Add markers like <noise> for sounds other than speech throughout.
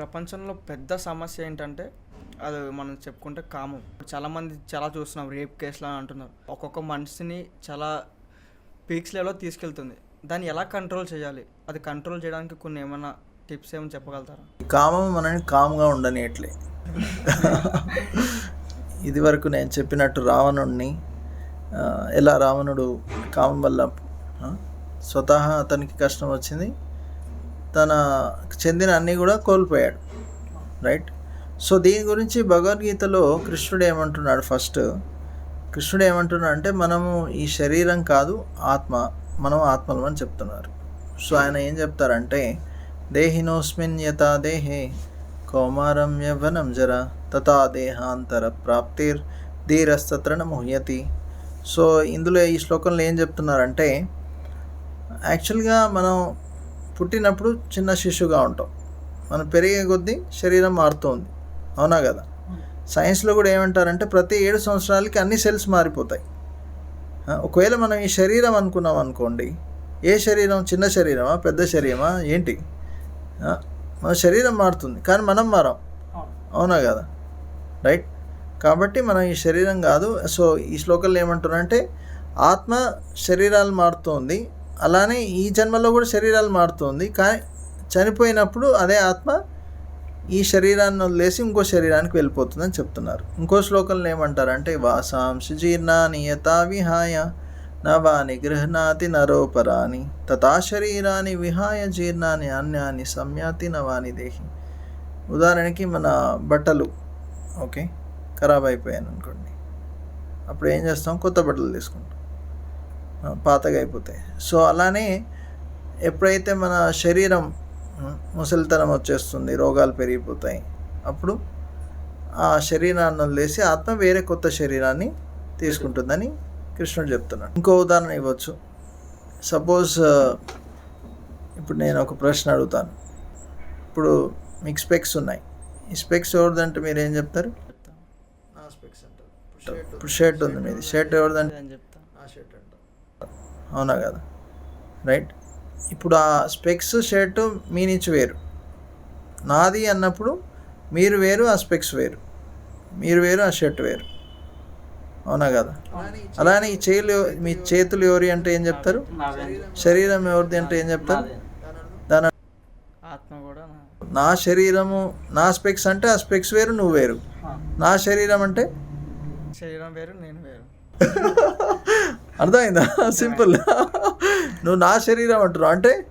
ప్రపంచంలో పెద్ద సమస్య ఏంటంటే అది మనం చెప్పుకుంటే కామం. చాలామంది చాలా చూస్తున్నాం రేప్ కేసులు అని అంటున్నారు. ఒక్కొక్క మనిషిని చాలా పీక్స్ లెవెల్లో తీసుకెళ్తుంది. దాన్ని ఎలా కంట్రోల్ చేయాలి? అది కంట్రోల్ చేయడానికి కొన్ని ఏమైనా టిప్స్ ఏమైనా చెప్పగలుగుతారా? కామం మనని కామ్గా ఉండనియట్లే. ఇది వరకు నేను చెప్పినట్టు రావణుడిని ఎలా రావణుడు కామం వల్ల స్వతహా అతనికి కష్టం వచ్చింది. తన చెందిన అన్నీ కూడా కోల్పోయాడు. రైట్? సో దీని గురించి భగవద్గీతలో కృష్ణుడు ఏమంటున్నాడు ఫస్ట్? కృష్ణుడు ఏమంటున్నాడు అంటే మనము ఈ శరీరం కాదు ఆత్మ మనం ఆత్మలు అని చెప్తున్నారు. సో ఆయన ఏం చెప్తారంటే దేహినోస్మిన్ యథా దేహే కౌమారం యవ్వనం జర తథా దేహాంతర ప్రాప్తిర్ ధీరస్తత్రణ ముహ్యతి సో ఇందులో ఈ శ్లోకంలో ఏం చెప్తున్నారంటే యాక్చువల్గా మనం పుట్టినప్పుడు చిన్న శిశువుగా ఉంటాం. మనం పెరిగే కొద్దీ శరీరం మారుతుంది. అవునా కదా? సైన్స్లో కూడా ఏమంటారంటే ప్రతి ఏడు సంవత్సరాలకి అన్ని సెల్స్ మారిపోతాయి. ఒకవేళ మనం ఈ శరీరం అనుకున్నాం అనుకోండి ఏ శరీరం? చిన్న శరీరమా? పెద్ద శరీరమా? ఏంటి? మన శరీరం మారుతుంది. కానీ మనం మారం. అవునా కదా? రైట్? కాబట్టి మనం ఈ శరీరం కాదు. సో ఈ శ్లోకంలో ఏమంటున్నారంటే ఆత్మ శరీరాలు మారుతుంది. అలానే ఈ జన్మలో కూడా శరీరాలు మారుతుంది. కానీ చనిపోయినప్పుడు అదే ఆత్మ ఈ శరీరాన్ని వదిలేసి ఇంకో శరీరానికి వెళ్ళిపోతుందని చెప్తున్నారు. ఇంకో శ్లోకంలో ఏమంటారంటే వాసాంశ జీర్ణాని యథా విహాయ నవాని గృహణాతి నరోపరాని తథా శరీరాన్ని విహాయ జీర్ణాన్ని అన్యాన్ని సమ్యాతి నవాని దేహి. ఉదాహరణకి మన బట్టలు ఓకే ఖరాబ్ అయిపోయాను అనుకోండి అప్పుడు ఏం చేస్తాం? కొత్త బట్టలు తీసుకుంటాం. పాతగా అయిపోతాయి సో అలానే ఎప్పుడైతే మన శరీరం ముసలితనం వచ్చేస్తుంది రోగాలు పెరిగిపోతాయి అప్పుడు ఆ శరీరాన్ని వదిలేసి ఆత్మ వేరే కొత్త శరీరాన్ని తీసుకుంటుందని కృష్ణుడు చెప్తున్నాడు. ఇంకో ఉదాహరణ ఇవ్వచ్చు. సపోజ్ ఇప్పుడు నేను ఒక ప్రశ్న అడుగుతాను. ఇప్పుడు మీకు స్పెక్స్ ఉన్నాయి. ఈ స్పెక్స్ ఎవరిదంటే మీరు ఏం చెప్తారు ఇప్పుడు షర్ట్ ఉంది మీది. షర్ట్ ఎవరిదంటే అని చెప్తా ఆ షర్ట్ అంటారు అవునా కదా? రైట్ ఇప్పుడు ఆ స్పెక్స్ షర్ట్ మీ నుంచి వేరు. నాది అన్నప్పుడు మీరు వేరు ఆ స్పెక్స్ వేరు. మీరు వేరు ఆ షర్ట్ వేరు. అవునా కదా? అలానే ఈ చేతులు మీ చేతులు ఎవరి అంటే ఏం చెప్తారు? శరీరం ఎవరిది అంటే ఏం చెప్తారు? దాని ఆత్మ కూడా నా- శరీరము నా స్పెక్స్ అంటే ఆ స్పెక్స్ వేరు నువ్వు వేరు. నా శరీరం అంటే? శరీరం వేరు నేను వేరు. <laughs> అర్థమైందా? సింపుల్. నువ్వు నా శరీరం అంటున్నావు. అంటే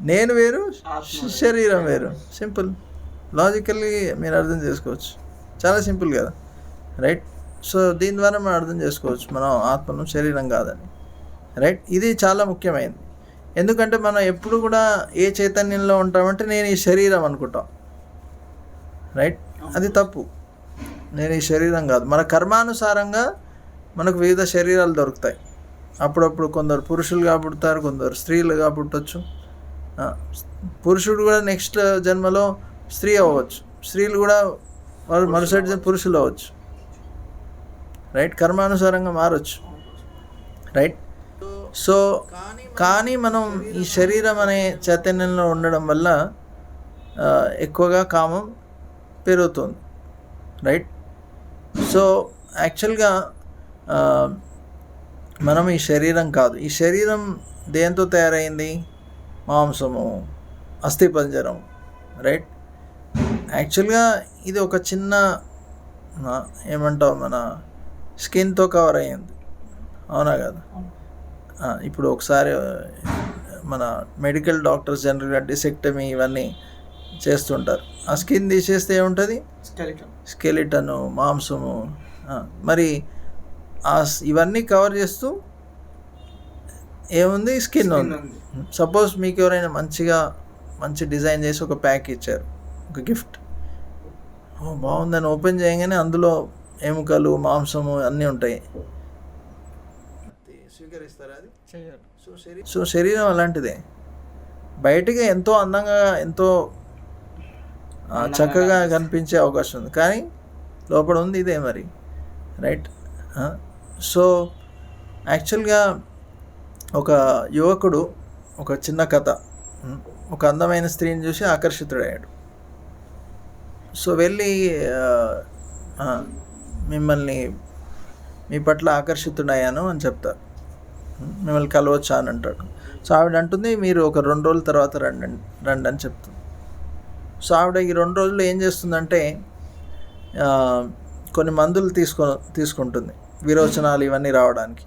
నేను వేరు శరీరం వేరు. సింపుల్. లాజికల్లీ మీరు అర్థం చేసుకోవచ్చు. చాలా సింపుల్ కదా. రైట్ సో దీని ద్వారా మనం అర్థం చేసుకోవచ్చు. మనం ఆత్మను శరీరం కాదని. రైట్ ఇది చాలా ముఖ్యమైనది. ఎందుకంటే మనం ఎప్పుడు కూడా ఏ చైతన్యంలో ఉంటామంటే నేను ఈ శరీరం అనుకుంటాం. రైట్ అది తప్పు. నేను ఈ శరీరం కాదు. మన కర్మానుసారంగా మనకు వివిధ శరీరాలు దొరుకుతాయి. అప్పుడప్పుడు కొందరు పురుషులుగా పుడతారు కొందరు స్త్రీలుగా పుట్టవచ్చు ఆ, పురుషుడు కూడా నెక్స్ట్ జన్మలో స్త్రీ అవ్వచ్చు. స్త్రీలు కూడా వారు మరుసటి పురుషులు అవ్వచ్చు. రైట్? కర్మానుసారంగా మారచ్చు. రైట్? సో కానీ మనం ఈ శరీరం అనే చైతన్యంలో ఉండడం వల్ల ఎక్కువగా కామం పెరుగుతుంది. రైట్? సో యాక్చువల్గా మనం ఈ శరీరం కాదు. ఈ శరీరం దేంతో తయారైంది? మాంసము అస్థిపంజరం రైట్ యాక్చువల్గా ఇది ఒక చిన్న ఆ, ఏమంటావు మన స్కిన్తో కవర్ అయ్యింది. అవునా కదా? ఇప్పుడు ఒకసారి మన మెడికల్ డాక్టర్స్ జనరల్గా డిసెక్టమీ ఇవన్నీ చేస్తుంటారు. ఆ స్కిన్ తీసేస్తే ఏముంటుంది? స్కెలిటన్ స్కెలిటను మాంసము మరి ఇవన్నీ కవర్ చేస్తూ ఏముంది? స్కిన్ ఉంది. సపోజ్ మీకు ఎవరైనా మంచిగా మంచి డిజైన్ చేసి ఒక ప్యాక్ ఇచ్చారు ఒక గిఫ్ట్. ఓ బాగుందని ఓపెన్ చేయగానే అందులో ఎముకలు మాంసము అన్నీ ఉంటాయి. స్వీకరిస్తారా అది? సో శరీ సో శరీరం అలాంటిదే. బయటికి ఎంతో అందంగా ఎంతో చక్కగా కనిపించే అవకాశం ఉంది. కానీ లోపల ఉంది ఇదే మరి. రైట్? సో యాక్చువల్గా ఒక యువకుడు ఒక చిన్న కథ ఒక అందమైన స్త్రీని చూసి ఆకర్షితుడయ్యాడు. సో వెళ్ళి మిమ్మల్ని మీ పట్ల ఆకర్షితుడయ్యాను అని చెప్తారు మిమ్మల్ని కలవచ్చా అని అంటాడు. సో ఆవిడ అంటుంది మీరు ఒక రెండు రోజుల తర్వాత రండి రండి అని చెప్తుంది. సో ఆవిడ ఈ రెండు రోజులు ఏం చేస్తుందంటే కొన్ని మందులు తీసుకో తీసుకుంటుంది. విరోచనాలు ఇవన్నీ రావడానికి.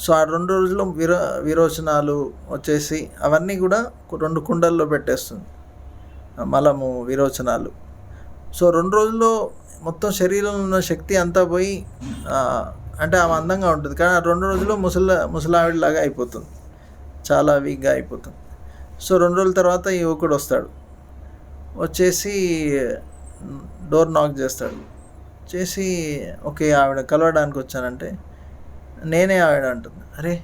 సో ఆ రెండు రోజుల్లో విరో విరోచనాలు వచ్చేసి అవన్నీ కూడా రెండు కుండల్లో పెట్టేస్తుంది. మలము విరోచనాలు. సో రెండు రోజుల్లో మొత్తం శరీరంలో ఉన్న శక్తి అంతా పోయి అంటే ఆమె అందంగా ఉంటుంది. కానీ ఆ రెండు రోజుల్లో ముసల ముసలావిడిలాగా అయిపోతుంది. చాలా వీక్గా అయిపోతుంది. సో రెండు రోజుల తర్వాత యువకుడు వస్తాడు. వచ్చేసి డోర్ నాక్ చేస్తాడు. చేసి ఓకే ఆవిడ కలవడానికి వచ్చానంటే నేనే ఆవిడ అంటుంది. అరే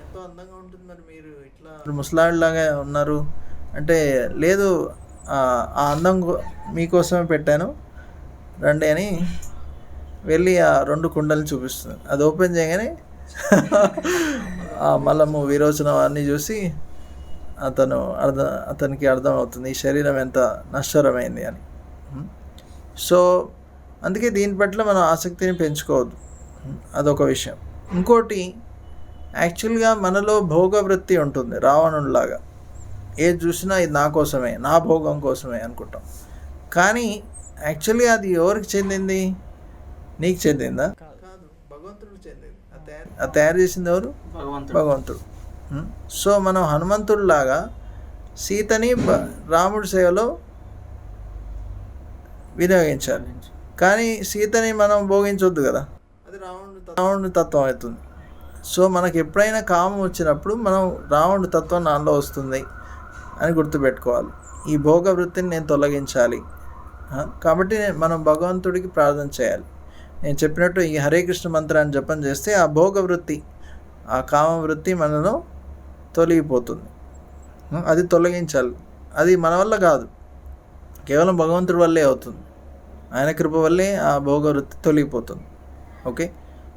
ఎంతో అందంగా ఉంటుంది మరి మీరు ఇట్లా ముసలాడిలాగా ఉన్నారు. అంటే లేదు ఆ అందం మీకోసమే పెట్టాను. రండి అని వెళ్ళి ఆ రెండు కుండలు చూపిస్తుంది. అది ఓపెన్ చేయగానే ఆ మలము విరోచనం అన్నీ చూసి అతను అర్థం అతనికి అర్థమవుతుంది ఈ శరీరం ఎంత నశ్వరమైంది అని. సో అందుకే దీని పట్ల మనం ఆసక్తిని పెంచుకోవద్దు? అదొక విషయం. ఇంకోటి యాక్చువల్గా మనలో భోగవృత్తి ఉంటుంది రావణుడిలాగా. ఏది చూసినా ఇది నా కోసమే నా భోగం కోసమే అనుకుంటాం. కానీ యాక్చువల్గా అది ఎవరికి చెందింది? నీకు చెందిందా? భగవంతుడికి చెందింది. అది తయారు చేసింది ఎవరు? భగవంతుడు. భగవంతుడు? సో మనం హనుమంతుడిలాగా సీతని రాముడి సేవలో వినియోగించాలి. కానీ సీతని మనం భోగించొద్దు కదా. అది రావణుడు రావణుడి తత్వం అవుతుంది. సో మనకు ఎప్పుడైనా కామం వచ్చినప్పుడు మనం రావణుడి తత్వం నాలో వస్తుంది అని గుర్తుపెట్టుకోవాలి. ఈ భోగ వృత్తిని నేను తొలగించాలి. కాబట్టి మనం భగవంతుడికి ప్రార్థన చేయాలి. నేను చెప్పినట్టు ఈ హరే కృష్ణ మంత్రాన్ని జపం చేస్తే ఆ భోగ వృత్తి ఆ కామ వృత్తి మనలో తొలగిపోతుంది. అది తొలగించాలి. అది మన వల్ల కాదు. కేవలం భగవంతుడి వల్లే అవుతుంది. ఆయన కృప వల్లే ఆ భోగ వృత్తి తొలగిపోతుంది. ఓకే?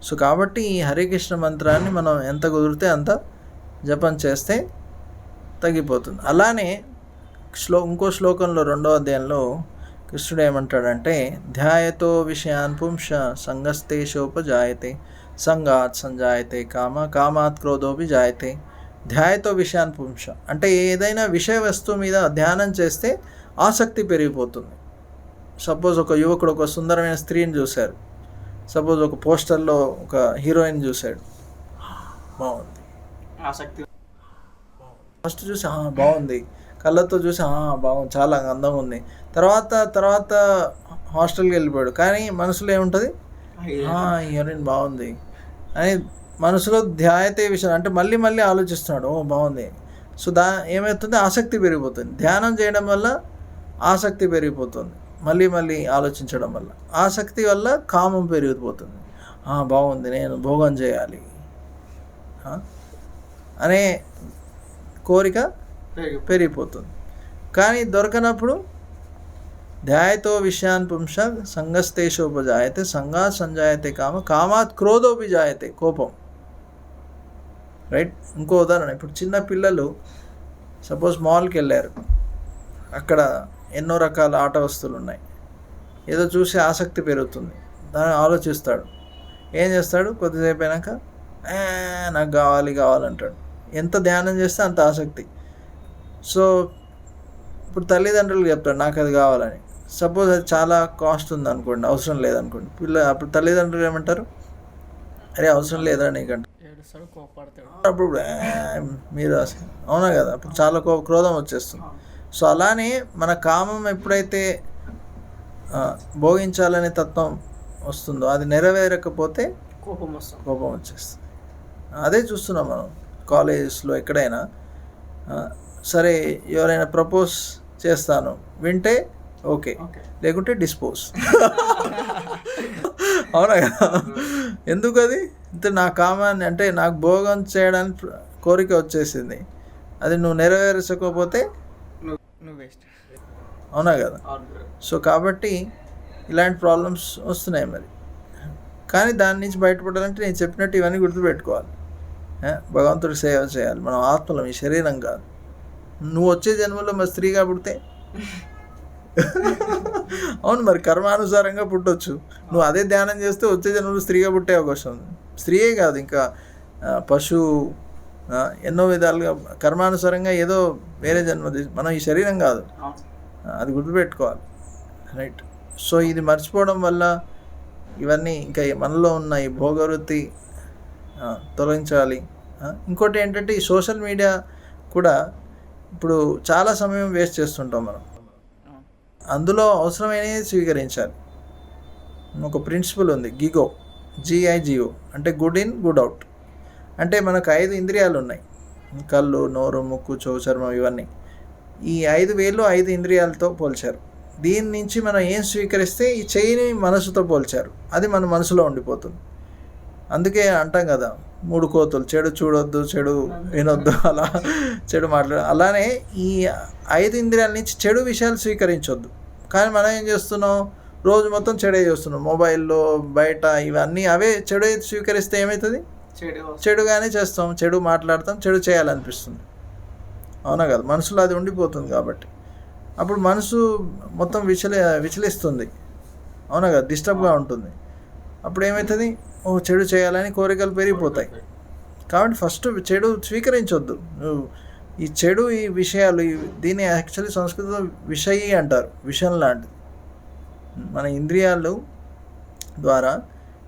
సో కాబట్టి ఈ హరే కృష్ణ మంత్రాన్ని మనం ఎంత కుదిరితే అంత జపం చేస్తే తగ్గిపోతుంది. అలానే శ్లో ఇంకో శ్లోకంలో రెండో అధ్యాయంలో కృష్ణుడు ఏమంటాడంటే ధ్యాయతో విషయాన్ పుంస సంగస్తేషోపజాయతే సంగాత్ సంజాయతే కామ కామాత్ క్రోధోపి జాయతే ధ్యాయతో విషయాన్ పుంస అంటే ఏదైనా విషయ వస్తువు మీద ధ్యానం చేస్తే ఆసక్తి పెరిగిపోతుంది. సపోజ్ ఒక యువకుడు ఒక సుందరమైన స్త్రీని చూశారు. సపోజ్ ఒక పోస్టర్లో ఒక హీరోయిన్ చూశాడు. బాగుంది. ఆసక్తి. ఫస్ట్ చూసి "ఆ, బాగుంది. కళ్ళతో చూసి "ఆ, బాగుంది చాలా అందంగా ఉంది. తర్వాత తర్వాత హాస్టల్కి వెళ్ళిపోయాడు. కానీ మనసులో ఏముంటుంది? "ఆ, ఈ హీరోయిన్ బాగుంది. అని మనసులో ధ్యాయతే విషయం అంటే మళ్ళీ మళ్ళీ ఆలోచిస్తున్నాడు. ఓ బాగుంది. సో దా ఏమవుతుంది? ఆసక్తి పెరిగిపోతుంది. ధ్యానం చేయడం వల్ల ఆసక్తి పెరిగిపోతుంది. మళ్ళీ మళ్ళీ ఆలోచించడం వల్ల. ఆసక్తి వల్ల కామం పెరిగిపోతుంది. "ఆ, బాగుంది నేను భోగం చేయాలి? అనే కోరిక పెరిగిపోతుంది. కానీ దొరకనప్పుడు ధ్యాయతో విషయాన్ పుంస సంగస్తేషోపజాయతే సంగా సంజాయతే కామ కామాత్ క్రోధోపి జాయతే కోపం. రైట్? ఇంకో ఉదాహరణ ఇప్పుడు చిన్న పిల్లలు సపోజ్ మాల్కి వెళ్ళారు. అక్కడ ఎన్నో రకాల ఆట వస్తువులు ఉన్నాయి ఏదో చూసి ఆసక్తి పెరుగుతుంది. దాన్ని ఆలోచిస్తాడు. ఏం చేస్తాడు? కొద్దిసేపు అయినాక "ఆ, నాకు కావాలి కావాలంటాడు ఎంత ధ్యానం చేస్తే అంత ఆసక్తి. సో ఇప్పుడు తల్లిదండ్రులు చెప్తాడు నాకు అది కావాలని. సపోజ్ అది చాలా కాస్ట్ ఉంది అనుకోండి అవసరం లేదనుకోండి. పిల్ల అప్పుడు తల్లిదండ్రులు ఏమంటారు? అరే అవసరం లేదా నీకంట? అప్పుడు "ఆ, మీరు అవునా కదా? అప్పుడు చాలా కో క్రోధం వచ్చేస్తుంది. సో అలానే మన కామం ఎప్పుడైతే భోగించాలనే తత్వం వస్తుందో అది నెరవేరకపోతే కోపం వస్తుంది. కోపం వచ్చేస్తుంది. అదే చూస్తున్నాం మనం కాలేజెస్లో ఎక్కడైనా సరే ఎవరైనా ప్రపోజ్ చేస్తాను వింటే ఓకే లేకుంటే డిస్పోజ్. అవునా కదా? ఎందుకు అది? అంటే నా కామాన్ని అంటే నాకు భోగం చేయడానికి కోరిక వచ్చేసింది. అది నువ్వు నెరవేర్చకపోతే నువ్వు వేస్ట్ అవునా కదా? సో కాబట్టి ఇలాంటి ప్రాబ్లమ్స్ వస్తున్నాయి మరి. కానీ దాని నుంచి బయటపడాలంటే నేను చెప్పినట్టు ఇవన్నీ గుర్తుపెట్టుకోవాలి. ఏ? భగవంతుడికి సేవ చేయాలి. మనం ఆత్మలం ఈ శరీరం కాదు. నువ్వు వచ్చే జన్మలో మరి స్త్రీగా పుడితే? అవును మరి కర్మానుసారంగా పుట్టొచ్చు. నువ్వు అదే ధ్యానం చేస్తే వచ్చే జన్మలో స్త్రీగా పుట్టే అవకాశం ఉంది. స్త్రీయే కాదు ఇంకా ఆ, ఎన్నో విధాలుగా కర్మానుసారంగా ఏదో వేరే జన్మ మనం ఈ శరీరం కాదు. అది గుర్తుపెట్టుకోవాలి. రైట్ సో ఇది మర్చిపోవడం వల్ల ఇవన్నీ ఇంకా మనలో ఉన్న ఈ భోగవృత్తి తొలగించాలి. ఇంకోటి ఏంటంటే ఈ సోషల్ మీడియా కూడా ఇప్పుడు చాలా సమయం వేస్ట్ చేస్తుంటాం మనం. అందులో అవసరమైనది స్వీకరించాలి. ఒక ప్రిన్సిపల్ ఉంది గిగో జిఐజిఓ అంటే గుడ్ ఇన్ గుడ్ అవుట్ అంటే మనకు ఐదు ఇంద్రియాలు ఉన్నాయి కళ్ళు నోరు ముక్కు చెవు చర్మం ఇవన్నీ. ఈ ఐదు వేలు ఐదు ఇంద్రియాలతో పోల్చారు. దీని నుంచి మనం ఏం స్వీకరిస్తే ఈ చెయ్యిని మనసుతో పోల్చారు. అది మన మనసులో ఉండిపోతుంది. అందుకే అంటాం కదా మూడు కోతులు చెడు చూడొద్దు చెడు వినొద్దు అలా చెడు మాట్లాడ అలానే ఈ ఐదు ఇంద్రియాల నుంచి చెడు విషయాలు స్వీకరించొద్దు. కానీ మనం ఏం చేస్తున్నాం? రోజు మొత్తం చెడే చేస్తున్నాం. మొబైల్లో బయట ఇవన్నీ అవే చెడు స్వీకరిస్తే ఏమవుతుంది చెడుగానే చేస్తాం చెడు మాట్లాడతాం చెడు చేయాలనిపిస్తుంది. అవునా కదా? మనసులో అది ఉండిపోతుంది కాబట్టి. అప్పుడు మనసు మొత్తం విచలి విచలిస్తుంది. అవునా కదా? డిస్టర్బ్గా ఉంటుంది. అప్పుడు ఏమవుతుంది ఓ చెడు చేయాలని కోరికలు పెరిగిపోతాయి. కాబట్టి ఫస్ట్ చెడు స్వీకరించొద్దు. నువ్వు ఈ చెడు ఈ విషయాలు దీన్ని యాక్చువల్లీ సంస్కృతంలో విషయి అంటారు. విషయం లాంటిది. మన ఇంద్రియాలు ద్వారా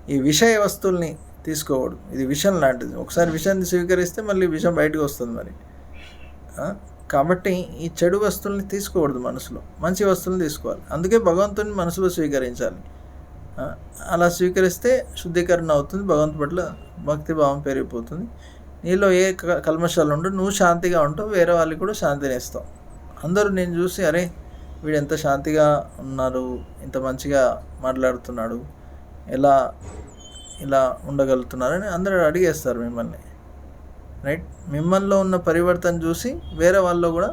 ఈ విషయ వస్తువుల్ని తీసుకోకూడదు. ఇది విషం లాంటిది. ఒకసారి విషయాన్ని స్వీకరిస్తే మళ్ళీ విషం బయటకు వస్తుంది మరి. కాబట్టి ఈ చెడు వస్తువుల్ని తీసుకోకూడదు మనసులో. మంచి వస్తువులను తీసుకోవాలి. అందుకే భగవంతుని మనసులో స్వీకరించాలి. అలా స్వీకరిస్తే శుద్ధీకరణ అవుతుంది భగవంతు పట్ల భక్తి భావం పెరిగిపోతుంది. నీలో ఏ క- కల్మషాలు ఉండవు నువ్వు శాంతిగా ఉంటావు వేరే వాళ్ళకి కూడా శాంతిని ఇస్తావు. అందరూ నేను చూసి అరే వీడు ఎంత శాంతిగా ఉన్నారు ఇంత మంచిగా మాట్లాడుతున్నాడు ఎలా ఇలా ఉండగలుగుతున్నారని అందరూ అడిగేస్తారు మిమ్మల్ని. రైట్ మిమ్మల్ని ఉన్న పరివర్తన చూసి వేరే వాళ్ళు కూడా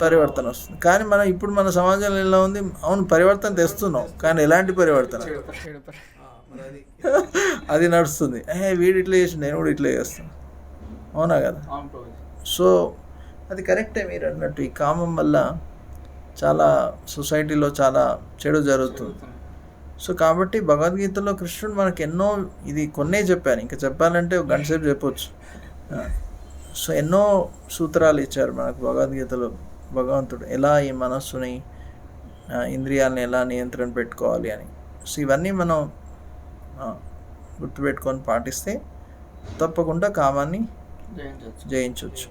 పరివర్తన వస్తుంది. కానీ మనం ఇప్పుడు మన సమాజంలో ఎలా ఉంది అవును పరివర్తన తెస్తున్నాం కానీ ఎలాంటి పరివర్తన? <laughs> అది నడుస్తుంది. ఏ వీడు ఇట్లా చేసి నేను కూడా ఇట్లా చేస్తాను అవునా కదా. సో అది కరెక్టే మీరు అన్నట్టు ఈ కామం వల్ల చాలా సొసైటీలో చాలా చెడు జరుగుతుంది. సో కాబట్టి భగవద్గీతలో కృష్ణుడు మనకి ఎన్నో ఇది కొన్నే చెప్పాను ఇంకా చెప్పాలంటే ఒక గంట సేపు చెప్పొచ్చు. సో ఎన్నో సూత్రాలు ఇచ్చారు మనకు భగవద్గీతలో భగవంతుడు. ఎలా ఈ మనస్సుని ఇంద్రియాలని ఎలా నియంత్రణ పెట్టుకోవాలి అని. సో ఇవన్నీ మనం గుర్తుపెట్టుకొని పాటిస్తే తప్పకుండా కామాన్ని జయించవచ్చు.